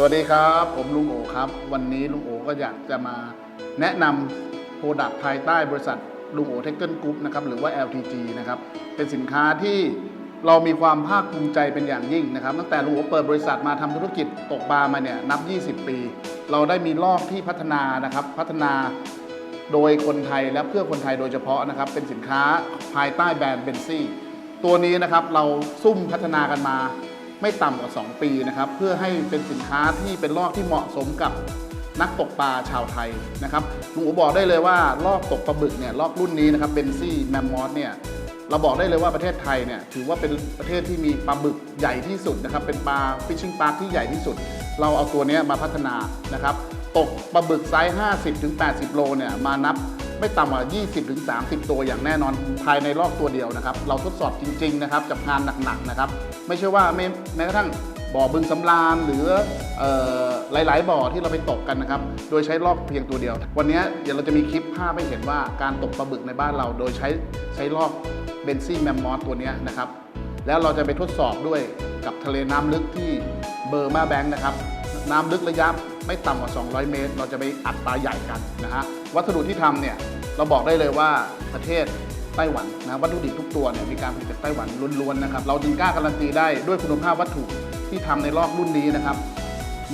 สวัสดีครับ ผมลุงโอครับ วันนี้ลุงโอก็อยากจะมาแนะนำโปรดักต์ภายใต้บริษัทลุงโอเทคเกิลกรุ๊ปนะครับหรือว่า LTG นะครับเป็นสินค้าที่เรามีความภาคภูมิใจเป็นอย่างยิ่งนะครับ ตั้งแต่ลุงโอเปิดบริษัทมาทำธุรกิจตกปลามาเนี่ยนับ 20 ปี เราได้มีลอกที่พัฒนานะครับพัฒนาโดยคนไทยและเพื่อคนไทยโดยเฉพาะนะครับเป็นสินค้าภายใต้แบรนด์เบนซี่ตัวนี้นะครับเราซุ่มพัฒนากันมา ไม่ต่ำกว่า 2 ปีนะครับ เพื่อให้เป็นสินค้าที่เป็นลอกที่เหมาะสมกับนักตกปลาชาวไทยนะครับลุงอูบอกได้เลยว่าลอกตกปลาบึกเนี่ยลอกรุ่นนี้นะครับเบนซี่แมมมอสเนี่ยเราบอกได้เลยว่าประเทศไทยเนี่ยถือว่าเป็นประเทศที่มีปลาบึกใหญ่ที่สุดนะครับเป็นปลาฟิชชิงปลาที่ใหญ่ที่สุด เราเอาตัวนี้มาพัฒนานะครับตกปลาบึกไซส์ 50-80 โลเนี่ยมานับ ไม่ต่ำกว่า 20-30 ตัวอย่างแน่นอนภายในรอบตัวเดียวนะครับ เราทดสอบจริงๆนะครับกับงานหนักๆนะครับ ไม่ใช่ว่าแม้กระทั่งบ่อบึงสำราญหรือออหลายๆ บ่อที่เราไปตกกันนะครับ โดยใช้ลอกเพียงตัวเดียว วันนี้เดี๋ยวเราจะมีคลิปภาพให้เห็นว่าการตกปลาบึกในบ้านเรา โดยใช้ใช้ลอกเบนซี่แมมมอสตัวนี้นะครับ แล้วเราจะไปทดสอบด้วยกับทะเลน้ำลึกที่เบอร์มาแบงค์นะครับ น้ำลึกระยะไม่ต่ำกว่า 200 เมตร เราจะไปอัดปลาใหญ่กันนะฮะวัสดุที่ทำเนี่ยเราบอกได้เลยว่าประเทศไต้หวันนะวัตถุดิบทุกตัวเนี่ยมีการผลิตจากไต้หวันล้วนๆนะครับเราจึงกล้าการันตีได้ด้วยคุณภาพวัตถุที่ทำในลอกรุ่นนี้นะครับ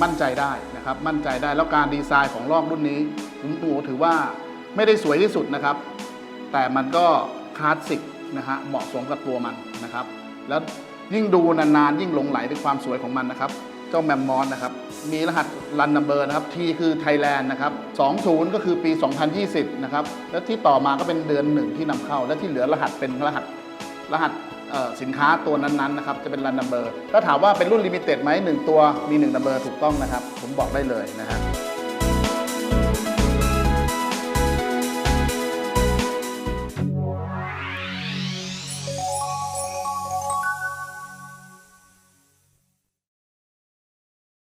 มั่นใจได้นะครับมั่นใจได้แล้วการดีไซน์ของลอกรุ่นนี้ผมโอ้โหถือว่าไม่ได้สวยที่สุดนะครับ แต่มันก็คลาสสิกนะฮะเหมาะสมกับตัวมันนะครับ แล้วยิ่งดูนานๆยิ่งหลงไหลในความสวยของมันนะครับ เจ้าแมมมอสนะครับ มีรหัสรันนัมเบอร์นะครับ T คือไทยแลนด์นะครับ 20 ก็คือปี 2020 นะครับ แล้วที่ต่อมาก็เป็นเดือนหนึ่งที่นำเข้า และที่เหลือรหัสเป็นรหัสรหัสสินค้าตัวนั้นๆนะครับจะเป็นรันนัมเบอร์ถ้าถามว่าเป็นรุ่นลิมิเต็ดไหมหนึ่งตัวมี1นัมเบอร์ถูกต้องนะครับ ผมบอกได้เลยนะฮะ